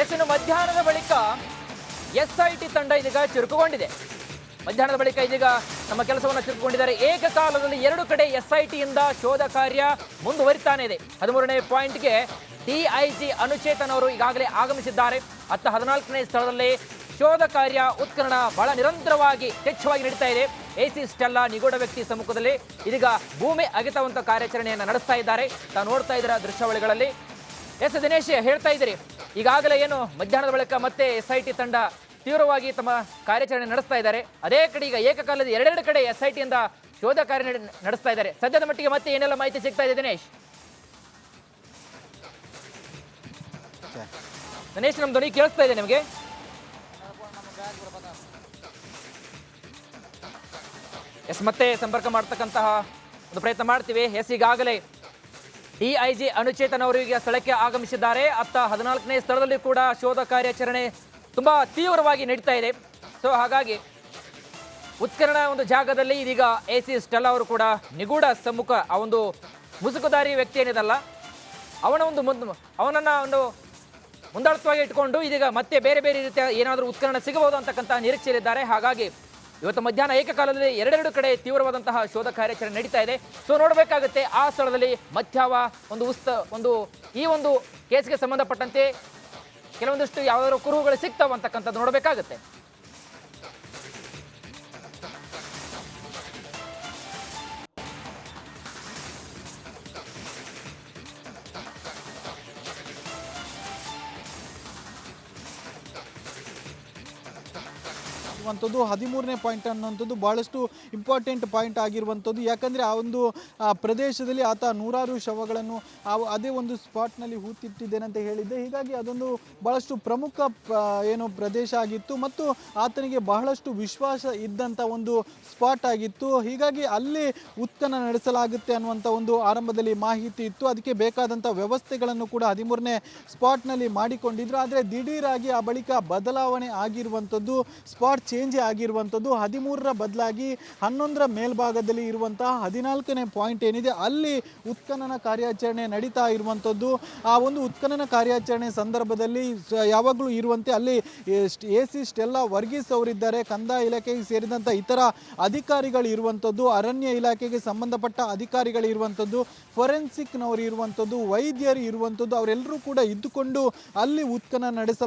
S ಮಧ್ಯಾಹ್ನದ ಬಳಿಕ S I T ತಂಡ ಇದೀಗ ಚುರುಕುಗೊಂಡಿದೆ. ಮಧ್ಯಾಹ್ನದ ಬಳಿಕ ಇದೀಗ ನಮ್ಮ ಕೆಲಸವನ್ನು ಚುರುಕುಗೊಂಡಿದ್ದಾರೆ. ಏಕಕಾಲದಲ್ಲಿ ಎರಡು ಕಡೆ ಎಸ್ ಐ ಟಿಯಿಂದ ಶೋಧ ಕಾರ್ಯ ಮುಂದುವರಿತಾನೆ ಇದೆ. ಹದಿಮೂರನೇ ಪಾಯಿಂಟ್ಗೆ ಡಿಐಜಿ ಅನುಚೇತನ್ ಅವರು ಈಗಾಗಲೇ ಆಗಮಿಸಿದ್ದಾರೆ. ಅತ್ತ ಹದಿನಾಲ್ಕನೇ ಸ್ಥಳದಲ್ಲಿ ಶೋಧ ಕಾರ್ಯ ಉತ್ಖನನ ಬಹಳ ನಿರಂತರವಾಗಿ ಹೆಚ್ಚವಾಗಿ ನಡೀತಾ ಇದೆ. ಎಸಿ ಸ್ಟೆಲ್ಲ ನಿಗೂಢ ವ್ಯಕ್ತಿ ಸಮ್ಮುಖದಲ್ಲಿ ಇದೀಗ ಭೂಮಿ ಅಗೆತವಂತ ಕಾರ್ಯಾಚರಣೆಯನ್ನು ನಡೆಸ್ತಾ ಇದ್ದಾರೆ. ತಾವು ನೋಡ್ತಾ ಇದ್ದೀರಾ ದೃಶ್ಯಾವಳಿಗಳಲ್ಲಿ. ಎಸ್ ದಿನೇಶ್ ಹೇಳ್ತಾ ಇದ್ದೀರಿ ಈಗಾಗಲೇ ಏನು ಮಧ್ಯಾಹ್ನದ ಬಳಿಕ ಮತ್ತೆ ಎಸ್ ಐ ಟಿ ತಂಡ ತೀವ್ರವಾಗಿ ತಮ್ಮ ಕಾರ್ಯಾಚರಣೆ ನಡೆಸ್ತಾ ಇದ್ದಾರೆ. ಅದೇ ಕಡೆ ಈಗ ಏಕಕಾಲದ ಎರಡೆರಡು ಕಡೆ ಎಸ್ ಐ ಟಿಯಿಂದ ಶೋಧ ಕಾರ್ಯ ನಡೆಸ್ತಾ ಇದ್ದಾರೆ. ಸದ್ಯದ ಮಟ್ಟಿಗೆ ಮತ್ತೆ ಏನೆಲ್ಲ ಮಾಹಿತಿ ಸಿಗ್ತಾ ಇದೆ ದಿನೇಶ್? ದಿನೇಶ್ ನಮ್ಮ ಧ್ವನಿ ಕೇಳಿಸ್ತಾ ಇದೆ ನಿಮಗೆ? ಎಸ್, ಮತ್ತೆ ಸಂಪರ್ಕ ಮಾಡ್ತಕ್ಕಂತಹ ಒಂದು ಪ್ರಯತ್ನ ಮಾಡ್ತೀವಿ. ಎಸ್, ಈಗಾಗಲೇ ಡಿಐಜಿ ಅನುಚೇತನ್ ಅವರು ಈಗ ಸ್ಥಳಕ್ಕೆ ಆಗಮಿಸಿದ್ದಾರೆ. ಅತ್ತ ಹದಿನಾಲ್ಕನೇ ಸ್ಥಳದಲ್ಲಿ ಕೂಡ ಶೋಧ ಕಾರ್ಯಾಚರಣೆ ತುಂಬಾ ತೀವ್ರವಾಗಿ ನಡೀತಾ ಇದೆ. ಸೊ ಹಾಗಾಗಿ ಉತ್ಕರಣ ಒಂದು ಜಾಗದಲ್ಲಿ ಇದೀಗ ಎ ಸಿ ಸ್ಟೆಲ್ ಅವರು ಕೂಡ ನಿಗೂಢ ಸಮ್ಮುಖ, ಆ ಒಂದು ಮುಸುಕುದಾರಿ ವ್ಯಕ್ತಿ ಏನಿದಲ್ಲ, ಅವನ ಒಂದು ಮುಂದ್ ಅವನನ್ನ ಒಂದು ಮುಂದಾಳತ್ವವಾಗಿ ಇಟ್ಕೊಂಡು ಇದೀಗ ಮತ್ತೆ ಬೇರೆ ಬೇರೆ ರೀತಿಯ ಏನಾದರೂ ಉತ್ಕರಣ ಸಿಗಬಹುದು ಅಂತಕ್ಕಂತಹ ನಿರೀಕ್ಷೆಯಲ್ಲಿದ್ದಾರೆ. ಹಾಗಾಗಿ ಇವತ್ತು ಮಧ್ಯಾಹ್ನ ಏಕಕಾಲದಲ್ಲಿ ಎರಡೆರಡು ಕಡೆ ತೀವ್ರವಾದಂತಹ ಶೋಧ ಕಾರ್ಯಾಚರಣೆ ನಡೀತಾ ಇದೆ. ಸೊ ನೋಡಬೇಕಾಗುತ್ತೆ, ಆ ಸ್ಥಳದಲ್ಲಿ ಮಧ್ಯಾವ ಒಂದು ಉಸ್ತ, ಒಂದು, ಈ ಒಂದು ಕೇಸ್ಗೆ ಸಂಬಂಧಪಟ್ಟಂತೆ ಕೆಲವೊಂದಿಷ್ಟು ಯಾವ್ದಾದ್ರು ಕುರುಹುಗಳು ಸಿಗ್ತಾವಂತಕ್ಕಂಥದ್ದು ನೋಡಬೇಕಾಗುತ್ತೆ. ಇರುವಂಥದ್ದು ಹದಿಮೂರನೇ ಪಾಯಿಂಟ್ ಅನ್ನುವಂಥದ್ದು ಭಾಳಷ್ಟು ಇಂಪಾರ್ಟೆಂಟ್ ಪಾಯಿಂಟ್ ಆಗಿರುವಂಥದ್ದು. ಯಾಕಂದರೆ ಆ ಒಂದು ಪ್ರದೇಶದಲ್ಲಿ ಆತ ನೂರಾರು ಶವಗಳನ್ನು ಅದೇ ಒಂದು ಸ್ಪಾಟ್ನಲ್ಲಿ ಹೂತಿಟ್ಟಿದ್ದೇನೆ ಅಂತ ಹೇಳಿದ್ದೆ. ಹೀಗಾಗಿ ಅದೊಂದು ಭಾಳಷ್ಟು ಪ್ರಮುಖ ಏನು ಪ್ರದೇಶ ಆಗಿತ್ತು ಮತ್ತು ಆತನಿಗೆ ಬಹಳಷ್ಟು ವಿಶ್ವಾಸ ಇದ್ದಂಥ ಒಂದು ಸ್ಪಾಟ್ ಆಗಿತ್ತು. ಹೀಗಾಗಿ ಅಲ್ಲಿ ಉತ್ಖನ ನಡೆಸಲಾಗುತ್ತೆ ಅನ್ನುವಂಥ ಒಂದು ಆರಂಭದಲ್ಲಿ ಮಾಹಿತಿ ಇತ್ತು. ಅದಕ್ಕೆ ಬೇಕಾದಂಥ ವ್ಯವಸ್ಥೆಗಳನ್ನು ಕೂಡ ಹದಿಮೂರನೇ ಸ್ಪಾಟ್ನಲ್ಲಿ ಮಾಡಿಕೊಂಡಿದ್ರು. ಆದರೆ ದಿಢೀರಾಗಿ ಆ ಬಳಿಕ ಬದಲಾವಣೆ ಆಗಿರುವಂಥದ್ದು ಸ್ಪಾಟ್ ಚೇಂಜ್ ಆಗಿರುವಂಥದ್ದು ಹದಿಮೂರರ ಬದಲಾಗಿ ಹನ್ನೊಂದರ ಮೇಲ್ಭಾಗದಲ್ಲಿ ಇರುವಂತಹ ಹದಿನಾಲ್ಕನೇ ಪಾಯಿಂಟ್ ಏನಿದೆ ಅಲ್ಲಿ ಉತ್ಖನನ ಕಾರ್ಯಾಚರಣೆ ನಡೀತಾ ಇರುವಂಥದ್ದು. ಆ ಒಂದು ಉತ್ಖನನ ಕಾರ್ಯಾಚರಣೆ ಸಂದರ್ಭದಲ್ಲಿ ಯಾವಾಗಲೂ ಇರುವಂತೆ ಅಲ್ಲಿ ಎ ಸಿ ಸ್ಟೆಲ್ಲ ವರ್ಗೀಸ್ ಅವರಿದ್ದಾರೆ ಕಂದಾಯ ಇಲಾಖೆಗೆ ಸೇರಿದಂಥ ಇತರ ಅಧಿಕಾರಿಗಳು ಇರುವಂಥದ್ದು ಅರಣ್ಯ ಇಲಾಖೆಗೆ ಸಂಬಂಧಪಟ್ಟ ಅಧಿಕಾರಿಗಳು ಇರುವಂಥದ್ದು ಫೊರೆನ್ಸಿಕ್ನವರು ಇರುವಂಥದ್ದು ವೈದ್ಯರು ಇರುವಂಥದ್ದು ಅವರೆಲ್ಲರೂ ಕೂಡ ಇದ್ದುಕೊಂಡು ಅಲ್ಲಿ ಉತ್ಖನನ ನಡೆಸಲಾಗಿತ್ತೆ.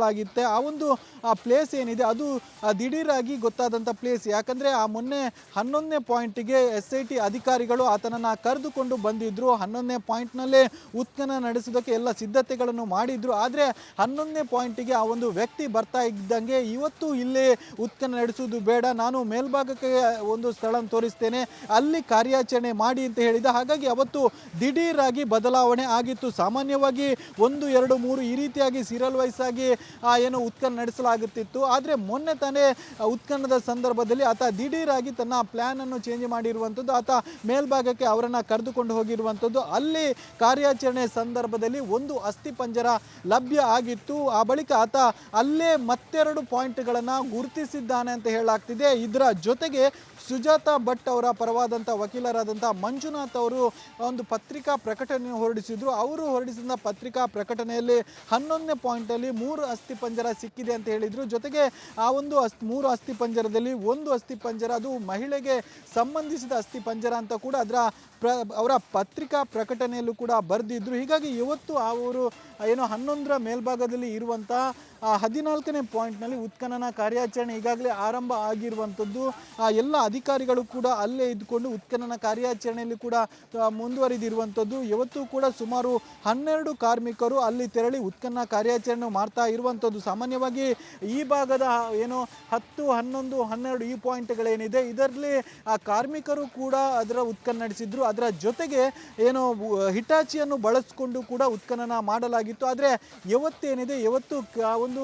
ಆ ಒಂದು ಆ ಪ್ಲೇಸ್ ಏನಿದೆ ಅದು ಆ, ದಿಢೀರಾಗಿ ಗೊತ್ತಾದಂಥ ಪ್ಲೇಸ್ ಯಾಕಂದರೆ ಆ ಮೊನ್ನೆ ಹನ್ನೊಂದನೇ ಪಾಯಿಂಟಿಗೆ ಎಸ್ ಐ ಟಿ ಅಧಿಕಾರಿಗಳು ಆತನನ್ನು ಕರೆದುಕೊಂಡು ಬಂದಿದ್ದರು ಹನ್ನೊಂದನೇ ಪಾಯಿಂಟ್ನಲ್ಲೇ ಉತ್ಖನ ನಡೆಸೋದಕ್ಕೆ ಎಲ್ಲ ಸಿದ್ಧತೆಗಳನ್ನು ಮಾಡಿದ್ರು. ಆದರೆ ಹನ್ನೊಂದನೇ ಪಾಯಿಂಟಿಗೆ ಆ ಒಂದು ವ್ಯಕ್ತಿ ಬರ್ತಾ ಇದ್ದಂಗೆ ಇವತ್ತು ಇಲ್ಲಿ ಉತ್ಖನ ನಡೆಸುವುದು ಬೇಡ. ನಾನು ಮೇಲ್ಭಾಗಕ್ಕೆ ಒಂದು ಸ್ಥಳ ತೋರಿಸ್ತೇನೆ. ಅಲ್ಲಿ ಕಾರ್ಯಾಚರಣೆ ಮಾಡಿ ಅಂತ ಹೇಳಿದ. ಹಾಗಾಗಿ ಅವತ್ತು ದಿಢೀರಾಗಿ ಬದಲಾವಣೆ ಆಗಿತ್ತು. ಸಾಮಾನ್ಯವಾಗಿ ಒಂದು, ಎರಡು, ಮೂರು ಈ ರೀತಿಯಾಗಿ ಸೀರಿಯಲ್ ವೈಸ್ ಆಗಿ ಏನು ಉತ್ಖನ ನಡೆಸಲಾಗುತ್ತಿತ್ತು. ಆದರೆ ಮೊನ್ನೆ ತಾನೇ ಉತ್ಖನನದ ಸಂದರ್ಭದಲ್ಲಿ ಆತ ದಿಢೀರಾಗಿ ತನ್ನ ಪ್ಲ್ಯಾನ್ ಅನ್ನು ಚೇಂಜ್ ಮಾಡಿರುವಂಥದ್ದು ಆತ ಮೇಲ್ಭಾಗಕ್ಕೆ ಅವರನ್ನು ಕರೆದುಕೊಂಡು ಹೋಗಿರುವಂಥದ್ದು ಅಲ್ಲಿ ಕಾರ್ಯಾಚರಣೆ ಸಂದರ್ಭದಲ್ಲಿ ಒಂದು ಅಸ್ಥಿಪಂಜರ ಲಭ್ಯ ಆಗಿತ್ತು. ಆ ಬಳಿಕ ಆತ ಅಲ್ಲೇ ಮತ್ತೆರಡು ಪಾಯಿಂಟ್ಗಳನ್ನು ಗುರುತಿಸಿದ್ದಾನೆ ಅಂತ ಹೇಳಲಾಗ್ತಿದೆ. ಇದರ ಜೊತೆಗೆ ಸುಜಾತಾ ಭಟ್ ಅವರ ಪರವಾದಂಥ ವಕೀಲರಾದಂಥ ಮಂಜುನಾಥ್ ಅವರು ಒಂದು ಪತ್ರಿಕಾ ಪ್ರಕಟಣೆ ಹೊರಡಿಸಿದ್ರು. ಅವರು ಹೊರಡಿಸಿದ ಪತ್ರಿಕಾ ಪ್ರಕಟಣೆಯಲ್ಲಿ ಹನ್ನೊಂದನೇ ಪಾಯಿಂಟಲ್ಲಿ ಮೂರು ಅಸ್ಥಿಪಂಜರ ಸಿಕ್ಕಿದೆ ಅಂತ ಹೇಳಿದರು. ಜೊತೆಗೆ ಆ ಒಂದು ಅಸ್ ಮೂರು ಅಸ್ಥಿಪಂಜರದಲ್ಲಿ ಒಂದು ಅಸ್ಥಿಪಂಜರ ಅದು ಮಹಿಳೆಗೆ ಸಂಬಂಧಿಸಿದ ಅಸ್ಥಿಪಂಜರ ಅಂತ ಕೂಡ ಅದರ ಪ್ರ, ಅವರ ಪತ್ರಿಕಾ ಪ್ರಕಟಣೆಯಲ್ಲೂ ಕೂಡ ಬರೆದಿದ್ರು. ಹೀಗಾಗಿ ಇವತ್ತು ಅವರು ಏನೋ ಹನ್ನೊಂದರ ಮೇಲ್ಭಾಗದಲ್ಲಿ ಇರುವಂತಹ ಹದಿನಾಲ್ಕನೇ ಪಾಯಿಂಟ್ನಲ್ಲಿ ಉತ್ಖನನ ಕಾರ್ಯಾಚರಣೆ ಈಗಾಗಲೇ ಆರಂಭ ಆಗಿರುವಂಥದ್ದು. ಆ ಎಲ್ಲ ಅಧಿಕಾರಿಗಳು ಕೂಡ ಅಲ್ಲೇ ಇದ್ದುಕೊಂಡು ಉತ್ಖನನ ಕಾರ್ಯಾಚರಣೆಯಲ್ಲಿ ಕೂಡ ಆ, ಮುಂದುವರಿದಿರುವಂಥದ್ದು. ಇವತ್ತು ಕೂಡ ಸುಮಾರು ಹನ್ನೆರಡು ಕಾರ್ಮಿಕರು ಅಲ್ಲಿ ತೆರಳಿ ಉತ್ಖನನ ಕಾರ್ಯಾಚರಣೆ ಮಾಡ್ತಾ ಇರುವಂಥದ್ದು. ಸಾಮಾನ್ಯವಾಗಿ ಈ ಭಾಗದ ಏನು ಹತ್ತು ಹನ್ನೊಂದು ಹನ್ನೆರಡು ಈ ಪಾಯಿಂಟ್ಗಳೇನಿದೆ. ಇದರಲ್ಲಿ ಆ ಕಾರ್ಮಿಕರು ಕೂಡ ಅದರ ಉತ್ಖನ ನಡೆಸಿದ್ರು. ಅದರ ಜೊತೆಗೆ ಏನು ಹಿಟಾಚಿಯನ್ನು ಬಳಸಿಕೊಂಡು ಕೂಡ ಉತ್ಖನನ ಮಾಡಲಾಗಿತ್ತು. ಆದರೆ ಇವತ್ತೇನಿದೆ ಇವತ್ತು ಒಂದು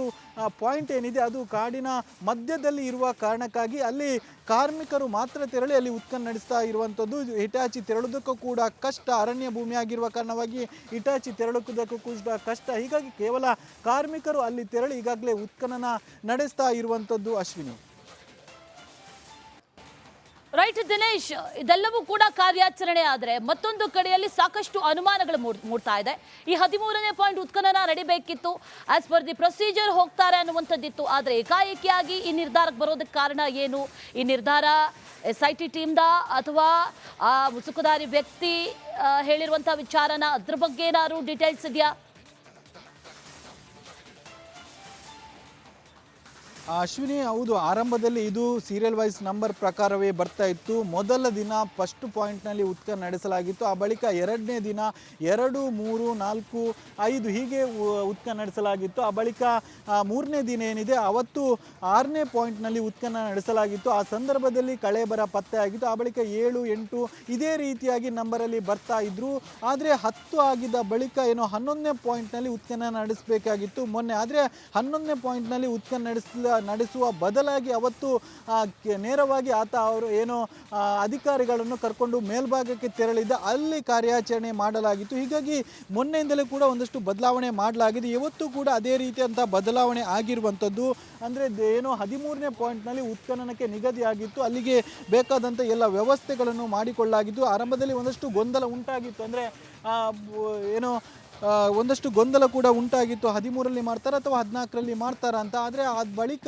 ಪಾಯಿಂಟ್ ಏನಿದೆ, ಅದು ಕಾಡಿನ ಮಧ್ಯದಲ್ಲಿ ಇರುವ ಕಾರಣಕ್ಕಾಗಿ ಅಲ್ಲಿ ಕಾರ್ಮಿಕರು ಮಾತ್ರ ತೆರಳಿ ಅಲ್ಲಿ ಉತ್ಖನ್ ನಡೆಸ್ತಾ ಇರುವಂಥದ್ದು. ಹಿಟಾಚಿ ತೆರಳುವುದಕ್ಕೂ ಕೂಡ ಕಷ್ಟ. ಅರಣ್ಯ ಭೂಮಿಯಾಗಿರುವ ಕಾರಣವಾಗಿ ಹಿಟಾಚಿ ತೆರಳುವುದಕ್ಕೂ ಕೂಡ ಕಷ್ಟ. ಹೀಗಾಗಿ ಕೇವಲ ಕಾರ್ಮಿಕರು ಅಲ್ಲಿ ತೆರಳಿ ಈಗಾಗಲೇ ಉತ್ಖನನ ನಡೆಸ್ತಾ ಇರುವಂಥದ್ದು ಅಶ್ವಿನಿ. ರೈಟ್ ದಿನೇಶ್, ಇದೆಲ್ಲವೂ ಕೂಡ ಕಾರ್ಯಾಚರಣೆ ಆದರೆ ಮತ್ತೊಂದು ಕಡೆಯಲ್ಲಿ ಸಾಕಷ್ಟು ಅನುಮಾನಗಳು ಮೂಡ್- ಮೂಡ್ತಾ ಇದೆ. ಈ ಹದಿಮೂರನೇ ಪಾಯಿಂಟ್ ಉತ್ಖನನ ನಡಿಬೇಕಿತ್ತು. ಆಸ್ ಪರ್ ದಿ ಪ್ರೊಸೀಜರ್ ಹೋಗ್ತಾರೆ ಅನ್ನುವಂಥದ್ದಿತ್ತು. ಆದರೆ ಏಕಾಏಕಿಯಾಗಿ ಈ ನಿರ್ಧಾರಕ್ಕೆ ಬರೋದಕ್ಕೆ ಕಾರಣ ಏನು? ಈ ನಿರ್ಧಾರ ಎಸ್ ಐ ಟಿ ಟೀಮ್ದ ಅಥವಾ, ಆ ಮುಸುಕುದಾರಿ ವ್ಯಕ್ತಿ ಹೇಳಿರುವಂಥ ವಿಚಾರನ ಅದ್ರ ಬಗ್ಗೆ ಏನಾದರೂ ಡೀಟೇಲ್ಸ್ ಇದೆಯಾ? ಅಶ್ವಿನಿ, ಹೌದು, ಆರಂಭದಲ್ಲಿ ಇದು ಸೀರಿಯಲ್ ವೈಸ್ ನಂಬರ್ ಪ್ರಕಾರವೇ ಬರ್ತಾ ಇತ್ತು. ಮೊದಲ ದಿನ ಫಸ್ಟ್ ಪಾಯಿಂಟ್ನಲ್ಲಿ ಉತ್ತರ ನಡೆಸಲಾಗಿತ್ತು. ಆ ಬಳಿಕ ಎರಡನೇ ದಿನ ಎರಡು, ಮೂರು, ನಾಲ್ಕು, ಐದು ಹೀಗೆ ಉತ್ಕ ನಡೆಸಲಾಗಿತ್ತು. ಆ ಬಳಿಕ ಮೂರನೇ ದಿನ ಏನಿದೆ, ಅವತ್ತು ಆರನೇ ಪಾಯಿಂಟ್ನಲ್ಲಿ ಉತ್ಕನ್ನ ನಡೆಸಲಾಗಿತ್ತು. ಆ ಸಂದರ್ಭದಲ್ಲಿ ಕಳೆಬರ ಪತ್ತೆ ಆಗಿತ್ತು. ಆ ಬಳಿಕ ಏಳು, ಎಂಟು ಇದೇ ರೀತಿಯಾಗಿ ನಂಬರಲ್ಲಿ ಬರ್ತಾ ಇದ್ರು. ಆದರೆ ಹತ್ತು ಆಗಿದ್ದ ಬಳಿಕ ಏನೋ ಹನ್ನೊಂದನೇ ಪಾಯಿಂಟ್ನಲ್ಲಿ ಉತ್ಕನ್ನ ನಡೆಸಬೇಕಾಗಿತ್ತು. ಮೊನ್ನೆ ಆದರೆ ಹನ್ನೊಂದನೇ ಪಾಯಿಂಟ್ನಲ್ಲಿ ಉತ್ಕನ ನಡೆಸಿದ ನಡೆಸುವ ಬದಲಾಗಿ ಅವತ್ತು ನೇರವಾಗಿ ಆತ ಅವರು ಏನೋ ಅಧಿಕಾರಿಗಳನ್ನು ಕರ್ಕೊಂಡು ಮೇಲ್ಭಾಗಕ್ಕೆ ತೆರಳಿದ್ದ ಅಲ್ಲಿ ಕಾರ್ಯಾಚರಣೆ ಮಾಡಲಾಗಿತ್ತು. ಹೀಗಾಗಿ ಮೊನ್ನೆಯಿಂದಲೂ ಕೂಡ ಒಂದಷ್ಟು ಬದಲಾವಣೆ ಮಾಡಲಾಗಿದೆ. ಇವತ್ತು ಕೂಡ ಅದೇ ರೀತಿಯಂಥ ಬದಲಾವಣೆ ಆಗಿರುವಂಥದ್ದು. ಅಂದರೆ ಏನೋ ಹದಿಮೂರನೇ ಪಾಯಿಂಟ್ನಲ್ಲಿ ಉತ್ಖನನಕ್ಕೆ ನಿಗದಿಯಾಗಿತ್ತು. ಅಲ್ಲಿಗೆ ಬೇಕಾದಂಥ ಎಲ್ಲ ವ್ಯವಸ್ಥೆಗಳನ್ನು ಮಾಡಿಕೊಳ್ಳಲಾಗಿತ್ತು. ಆರಂಭದಲ್ಲಿ ಒಂದಷ್ಟು ಗೊಂದಲ ಉಂಟಾಗಿತ್ತು. ಅಂದರೆ ಏನೋ ಒಂದಷ್ಟು ಗೊಂದಲ ಕೂಡ ಉಂಟಾಗಿತ್ತು. ಹದಿಮೂರಲ್ಲಿ ಮಾಡ್ತಾರಾ ಅಥವಾ ಹದಿನಾಲ್ಕರಲ್ಲಿ ಮಾಡ್ತಾರಾ ಅಂತ. ಆದರೆ ಆ ಬಳಿಕ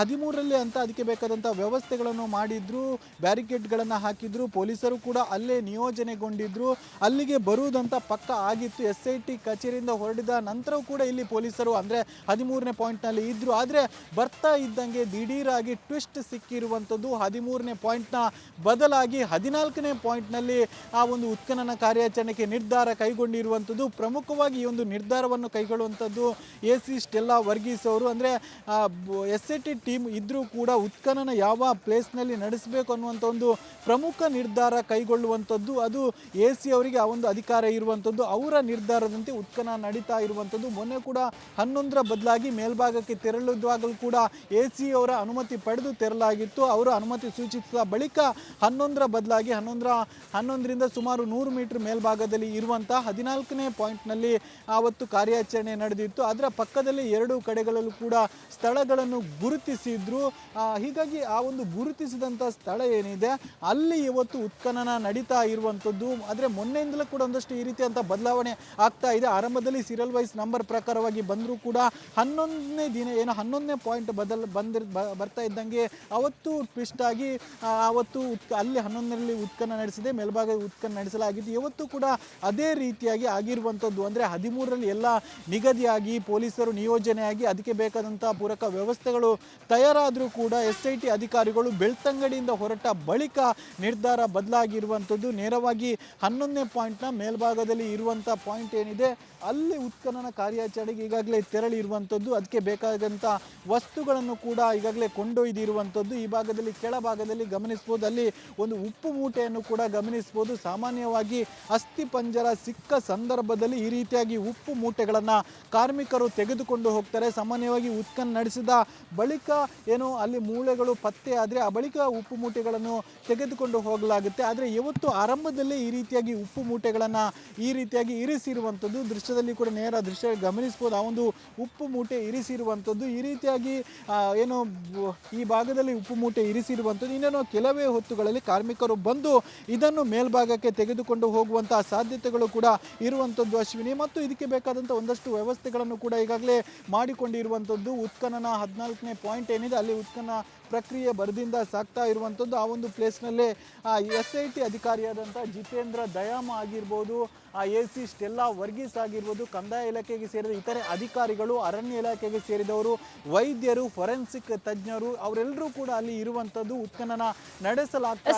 ಹದಿಮೂರರಲ್ಲಿ ಅಂತ ಅದಕ್ಕೆ ಬೇಕಾದಂಥ ವ್ಯವಸ್ಥೆಗಳನ್ನು ಮಾಡಿದ್ರು, ಬ್ಯಾರಿಕೇಡ್ಗಳನ್ನು ಹಾಕಿದ್ರು, ಪೊಲೀಸರು ಕೂಡ ಅಲ್ಲೇ ನಿಯೋಜನೆಗೊಂಡಿದ್ರು. ಅಲ್ಲಿಗೆ ಬರುವುದಂತ ಪಕ್ಕ ಆಗಿತ್ತು. ಎಸ್ ಐ ಟಿ ಕಚೇರಿಯಿಂದ ಹೊರಡಿದ ನಂತರವೂ ಕೂಡ ಇಲ್ಲಿ ಪೊಲೀಸರು ಅಂದರೆ ಹದಿಮೂರನೇ ಪಾಯಿಂಟ್ನಲ್ಲಿ ಇದ್ದರು ಆದರೆ ಬರ್ತಾ ಇದ್ದಂಗೆ ದಿಢೀರಾಗಿ ಟ್ವಿಸ್ಟ್ ಸಿಕ್ಕಿರುವಂಥದ್ದು ಹದಿಮೂರನೇ ಪಾಯಿಂಟ್ನ ಬದಲಾಗಿ ಹದಿನಾಲ್ಕನೇ ಪಾಯಿಂಟ್ನಲ್ಲಿ ಆ ಒಂದು ಉತ್ಖನನ ಕಾರ್ಯಾಚರಣೆಗೆ ನಿರ್ಧಾರ ಕೈಗೊಂಡಿರುವಂಥದ್ದು ಪ್ರಮುಖವಾಗಿ ಈ ಒಂದು ನಿರ್ಧಾರವನ್ನು ಕೈಗೊಳ್ಳುವಂಥದ್ದು ಎ ಸಿ ಸ್ಟೆಲ್ಲಾ ವರ್ಗೀಸ್ ಅವರು. ಅಂದರೆ ಎಸ್ ಎ ಟಿ ಟೀಮ್ ಇದ್ದರೂ ಕೂಡ ಉತ್ಖನನ ಯಾವ ಪ್ಲೇಸ್ನಲ್ಲಿ ನಡೆಸಬೇಕು ಅನ್ನುವಂಥ ಒಂದು ಪ್ರಮುಖ ನಿರ್ಧಾರ ಕೈಗೊಳ್ಳುವಂಥದ್ದು, ಅದು ಎ ಸಿ ಅವರಿಗೆ ಆ ಒಂದು ಅಧಿಕಾರ ಇರುವಂಥದ್ದು, ಅವರ ನಿರ್ಧಾರದಂತೆ ಉತ್ಖನ ನಡೀತಾ ಇರುವಂಥದ್ದು. ಮೊನ್ನೆ ಕೂಡ ಹನ್ನೊಂದರ ಬದಲಾಗಿ ಮೇಲ್ಭಾಗಕ್ಕೆ ತೆರಳುವಾಗಲೂ ಕೂಡ ಎ ಸಿ ಅವರ ಅನುಮತಿ ಪಡೆದು ತೆರಲಾಗಿತ್ತು. ಅವರ ಅನುಮತಿ ಸೂಚಿಸಿದ ಬಳಿಕ ಹನ್ನೊಂದರ ಬದಲಾಗಿ ಹನ್ನೊಂದರ, ಹನ್ನೊಂದರಿಂದ ಸುಮಾರು ನೂರು ಮೀಟರ್ ಮೇಲ್ಭಾಗದಲ್ಲಿ ಇರುವಂಥ ಹದಿನಾಲ್ಕನೇ ಪಾಯಿಂಟ್ನಲ್ಲಿ ಆವತ್ತು ಕಾರ್ಯಾಚರಣೆ ನಡೆದಿತ್ತು. ಅದರ ಪಕ್ಕದಲ್ಲಿ ಎರಡು ಕಡೆಗಳಲ್ಲೂ ಕೂಡ ಸ್ಥಳಗಳನ್ನು ಗುರುತಿಸಿದ್ರು. ಹೀಗಾಗಿ ಆ ಒಂದು ಗುರುತಿಸಿದಂಥ ಸ್ಥಳ ಏನಿದೆ, ಅಲ್ಲಿ ಇವತ್ತು ಉತ್ಖನನ ನಡೀತಾ ಇರುವಂಥದ್ದು ಆದರೆ ಮೊನ್ನೆಯಿಂದಲೂ ಕೂಡ ಒಂದಷ್ಟು ಈ ರೀತಿಯಂಥ ಬದಲಾವಣೆ ಆಗ್ತಾ ಇದೆ. ಆರಂಭದಲ್ಲಿ ಸೀರಿಯಲ್ ವೈಸ್ ನಂಬರ್ ಪ್ರಕಾರವಾಗಿ ಬಂದರೂ ಕೂಡ ಹನ್ನೊಂದನೇ ದಿನ, ಏನು ಹನ್ನೊಂದನೇ ಪಾಯಿಂಟ್ ಬದಲ್ ಬಂದಿರ್ ಬರ್ತಾ ಇದ್ದಂಗೆ ಅವತ್ತು ಟ್ವಿಸ್ಟ್ ಆಗಿ ಅವತ್ತು ಉತ್ಕ ಅಲ್ಲಿ ಹನ್ನೊಂದರಲ್ಲಿ ಉತ್ಖನ ನಡೆಸಿದೆ ಮೇಲ್ಭಾಗ ಉತ್ಖನ ನಡೆಸಲಾಗಿದ್ದು ಇವತ್ತು ಕೂಡ ಅದೇ ರೀತಿಯಾಗಿ ಆಗಿರುವಂಥದ್ದು ಅಂದರೆ ಹದಿಮೂರರಲ್ಲಿ ಎಲ್ಲ ನಿಗದಿಯಾಗಿ ಪೊಲೀಸರು ನಿಯೋಜನೆಯಾಗಿ ಅದಕ್ಕೆ ಬೇಕಾದಂಥ ಪೂರಕ ವ್ಯವಸ್ಥೆಗಳು ತಯಾರಾದರೂ ಕೂಡ ಎಸ್ ಐ ಟಿ ಅಧಿಕಾರಿಗಳು ಬೆಳ್ತಂಗಡಿಯಿಂದ ಹೊರಟ ಬಳಿಕ ನಿರ್ಧಾರ ಬದಲಾಗಿರುವಂಥದ್ದು. ನೇರವಾಗಿ ಹನ್ನೊಂದನೇ ಪಾಯಿಂಟ್ನ ಮೇಲ್ಭಾಗದಲ್ಲಿ ಇರುವಂಥ ಪಾಯಿಂಟ್ ಏನಿದೆ, ಅಲ್ಲಿ ಉತ್ಖನನ ಕಾರ್ಯಾಚರಣೆಗೆ ಈಗಾಗಲೇ ತೆರಳಿರುವಂಥದ್ದು. ಅದಕ್ಕೆ ಬೇಕಾದಂಥ ವಸ್ತುಗಳನ್ನು ಕೂಡ ಈಗಾಗಲೇ ಕೊಂಡೊಯ್ದಿರುವಂಥದ್ದು. ಈ ಭಾಗದಲ್ಲಿ ಕೆಳಭಾಗದಲ್ಲಿ ಗಮನಿಸ್ಬೋದು ಅಲ್ಲಿ ಒಂದು ಉಪ್ಪು ಮೂಟೆಯನ್ನು ಕೂಡ ಗಮನಿಸ್ಬೋದು ಸಾಮಾನ್ಯವಾಗಿ ಅಸ್ಥಿ ಪಂಜರ ಸಿಕ್ಕ ಸಂದರ್ಭದಲ್ಲಿ ಈ ರೀತಿಯಾಗಿ ಉಪ್ಪು ಮೂಟೆಗಳನ್ನು ಕಾರ್ಮಿಕರು ತೆಗೆದುಕೊಂಡು ಹೋಗ್ತಾರೆ. ಸಾಮಾನ್ಯವಾಗಿ ಉತ್ಕನ್ ನಡೆಸಿದ ಬಳಿಕ ಏನು ಅಲ್ಲಿ ಮೂಳೆಗಳು ಪತ್ತೆ ಆದರೆ ಆ ಬಳಿಕ ಉಪ್ಪು ಮೂಟೆಗಳನ್ನು ತೆಗೆದುಕೊಂಡು ಹೋಗಲಾಗುತ್ತೆ. ಆದರೆ ಇವತ್ತು ಆರಂಭದಲ್ಲೇ ಈ ರೀತಿಯಾಗಿ ಉಪ್ಪು ಮೂಟೆಗಳನ್ನು ಈ ರೀತಿಯಾಗಿ ಇರಿಸಿರುವಂಥದ್ದು. ದೃಶ್ಯದಲ್ಲಿ ಕೂಡ ನೇರ ದೃಶ್ಯ ಗಮನಿಸ್ಬೋದು ಆ ಒಂದು ಉಪ್ಪು ಮೂಟೆ ಇರಿಸಿರುವಂಥದ್ದು. ಈ ರೀತಿಯಾಗಿ ಏನು ಈ ಭಾಗದಲ್ಲಿ ಉಪ್ಪು ಮೂಟೆ ಇರಿಸಿರುವಂಥದ್ದು. ಇನ್ನೇನು ಕೆಲವೇ ಹೊತ್ತುಗಳಲ್ಲಿ ಕಾರ್ಮಿಕರು ಬಂದು ಇದನ್ನು ಮೇಲ್ಭಾಗಕ್ಕೆ ತೆಗೆದುಕೊಂಡು ಹೋಗುವಂತಹ ಸಾಧ್ಯತೆಗಳು ಕೂಡ ಇರುವಂಥದ್ದು. ಅಶ್ವಿನಿ ಮತ್ತು ಇದಕ್ಕೆ ಬೇಕಾದಂಥ ಒಂದಷ್ಟು ವ್ಯವಸ್ಥೆಗಳನ್ನು ಕೂಡ ಈಗಾಗಲೇ ಮಾಡಿಕೊಂಡಿರುವಂಥದ್ದು ಉತ್ಖನನ ಹದಿನಾಲ್ಕನೇ ಪಾಯಿಂಟ್ ಏನಿದೆ ಅಲ್ಲಿ ಉತ್ಖನನ ಪ್ರಕ್ರಿಯೆ ಬರದಿಂದ ಸಾಕ್ತಾ ಇರುವಂಥದ್ದು ಆ ಒಂದು ಪ್ಲೇಸ್ನಲ್ಲೇ ಎಸ್ ಐ ಟಿ ಅಧಿಕಾರಿಯಾದಂಥ ಜಿತೇಂದ್ರ ದಯಾಮ ಆಗಿರ್ಬೋದು ಆ ಎ ಸಿ ಸ್ಟೆಲ್ಲಾ ವರ್ಗೀಸ್ ಆಗಿರ್ಬೋದು ಕಂದಾಯ ಇಲಾಖೆಗೆ ಸೇರಿದ ಇತರೆ ಅಧಿಕಾರಿಗಳು ಅರಣ್ಯ ಇಲಾಖೆಗೆ ಸೇರಿದವರು ವೈದ್ಯರು ಫೊರೆನ್ಸಿಕ್ ತಜ್ಞರು ಅವರೆಲ್ಲರೂ ಕೂಡ ಅಲ್ಲಿ ಇರುವಂಥದ್ದು ಉತ್ಖನನ ನಡೆಸಲಾಗ್ತಾ